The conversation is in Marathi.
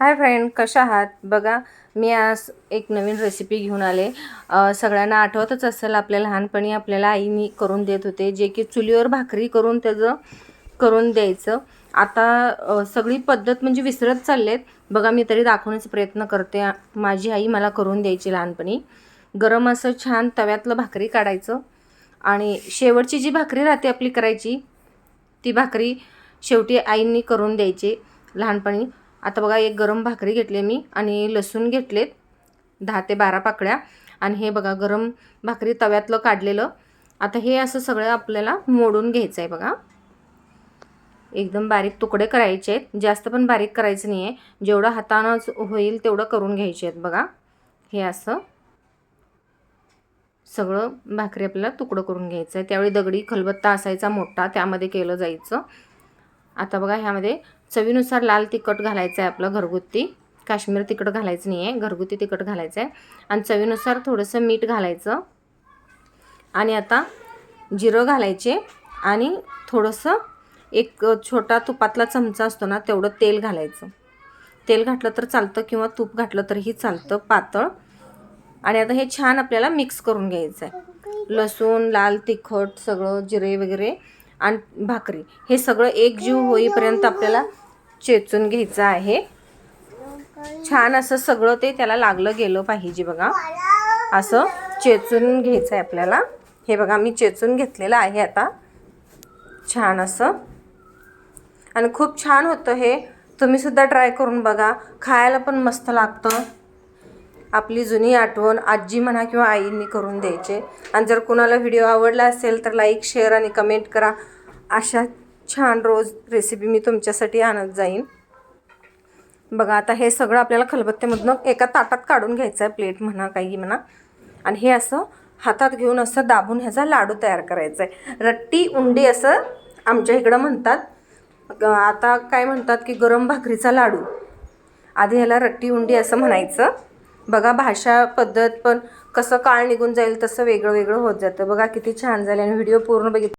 हाय फ्रेंड कशा आहात? बघा मी आज एक नवीन रेसिपी घेऊन आले. सगळ्यांना आठवतच असेल आपल्या लहानपणी आपल्याला आईनी करून देत होते जे की चुलीवर भाकरी करून त्याचं करून द्यायचं. आता सगळी पद्धत म्हणजे विसरत चाललेत. बघा मी तरी दाखवण्याचा प्रयत्न करते. माझी आई मला करून द्यायची लहानपणी. गरम असं छान तव्यातलं भाकरी काढायचं. आणि शेवटची जी भाकरी राहते आपली करायची ती भाकरी शेवटी आईंनी करून द्यायची लहानपणी. आता बघा एक गरम भाकरी घेतली मी आणि लसूण घेतलेत दहा ते बारा पाकळ्या. आणि हे बघा गरम भाकरी तव्यातलं काढलेलं. आता हे असं सगळं आपल्याला मोडून घ्यायचं आहे बघा. एकदम बारीक तुकडे करायचे आहेत. जास्त पण बारीक करायचं नाही आहे जेवढं हातानंच होईल तेवढं करून घ्यायचे आहेत बघा. हे असं सगळं भाकरी आपल्याला तुकडं करून घ्यायचं आहे त्यावेळी दगडी खलबत्ता असायचा मोठा त्यामध्ये केलं जायचं. आता बघा ह्यामध्ये चवीनुसार लाल तिखट घालायचं आहे आपलं घरगुती. काश्मीर तिखट घालायचं नाही आहे घरगुती तिखट घालायचं आहे आणि चवीनुसार थोडंसं मीठ घालायचं. आणि आता जिरं घालायचे आणि थोडंसं एक छोटा तुपातला चमचा असतो ना तेवढं तेल घालायचं. तेल घातलं तर चालतं किंवा तूप घातलं तरीही चालतं पातळ. आणि आता हे छान आपल्याला मिक्स करून घ्यायचं आहे लसूण लाल तिखट सगळं जिरे वगैरे आणि भाकरी. हे सगळं एकजीव होईपर्यंत आपल्याला चेचून घ्यायचं आहे. छान असं सगळं ते त्याला लागलं गेलं पाहिजे बघा. असं चेचून घ्यायचं आहे आपल्याला. हे बघा मी चेचून घेतलेलं आहे आता. छान असं. आणि खूप छान होतं हे. तुम्हीसुद्धा ट्राय करून बघा. खायला पण मस्त लागतं. आपली जुनी आठवण आजी म्हणा किंवा आईंनी करून द्यायचे. आणि जर कुणाला व्हिडिओ आवडला असेल तर लाईक शेअर आणि कमेंट करा. अशा छान रोज रेसिपी मी तुमच्यासाठी आणत जाईन. बघा आता हे सगळं आपल्याला खलबत्त्यामधनं एका ताटात काढून घ्यायचं आहे प्लेट म्हणा काही म्हणा. आणि हे असं हातात घेऊन असं दाबून ह्याचा लाडू तयार करायचा आहे. रट्टी उंडी असं आमच्या इकडं म्हणतात. आता काय म्हणतात की गरम भाकरीचा लाडू. आधी ह्याला रट्टी उंडी असं म्हणायचं. बघा भाषा पद्धत पण कसं काळ निघून जाईल तसं वेगळं वेगळं होत जातं. बघा किती छान झालं आणि व्हिडिओ पूर्ण बघितलं.